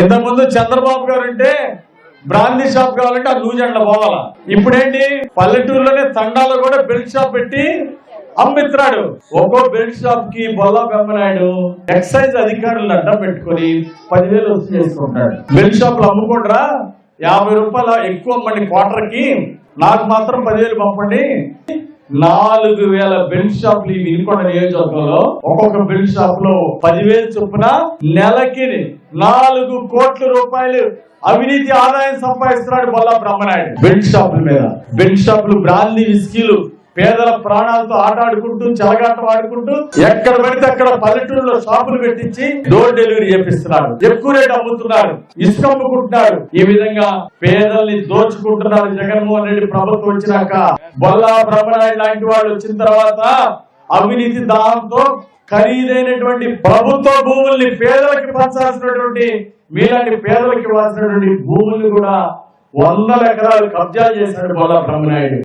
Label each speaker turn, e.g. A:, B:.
A: ఇంతకుముందు చంద్రబాబు గారు అంటే బ్రాందీ షాప్ కావాలంటే ఆ నూజెండ్ల పోవాలా? ఇప్పుడేంటి? పల్లెటూరులోనే తండాలో కూడా బెల్ట్ షాప్ పెట్టి అమ్మిత్రాడు. ఒక్కో బెల్ట్ షాప్కి బొల్లా పెంపనాయుడు ఎక్సైజ్ అధికారులు అడ్డం పెట్టుకొని పదివేలు వసూలు చేసుకుంటాడు. బెల్ట్ షాప్లో అమ్ముకుంటారా యాభై రూపాయల ఎక్కువ అమ్మండి క్వార్టర్కి నాకు మాత్రం పదివేలు పంపండి. నాలుగు వేల బెల్ట్ షాపులు ఈ వినుకొండ నియోజకవర్గంలో. ఒక్కొక్క బెల్ట్ షాప్లో పదివేలు చొప్పున నెలకి నాలుగు కోట్ల రూపాయలు అవినీతి ఆదాయం సంపాదిస్తున్నాడు బొల్లా బ్రహ్మనాయుడు. బెల్ట్ షాపుల మీద. బెల్ట్ షాపులు బ్రాందీ విస్కీలు పేదల ప్రాణాలతో ఆట ఆడుకుంటూ ఆడుకుంటూ ఎక్కడ పడితే అక్కడ పల్లెటూరులో షాపులు పెట్టించి డోర్ డెలివరీ చేపిస్తున్నారు. ఎక్కువ రేట్ అమ్ముతున్నారు. ఇసుక అమ్ముకుంటున్నారు. ఈ విధంగా పేదల్ని దోచుకుంటున్నారు జగన్మోహన్ రెడ్డి ప్రభుత్వం వచ్చినాక. బొల్లా బ్రహ్మనాయుడు లాంటి వాళ్ళు వచ్చిన తర్వాత అవినీతి దాంతో ఖరీదైనటువంటి ప్రభుత్వ భూముల్ని పేదలకి పంచాల్సినటువంటి మీలాంటి పేదలకి ఇవ్వాల్సినటువంటి భూముల్ని కూడా వందల ఎకరాలు కబ్జా చేశాడు బొల్లా బ్రహ్మనాయుడు.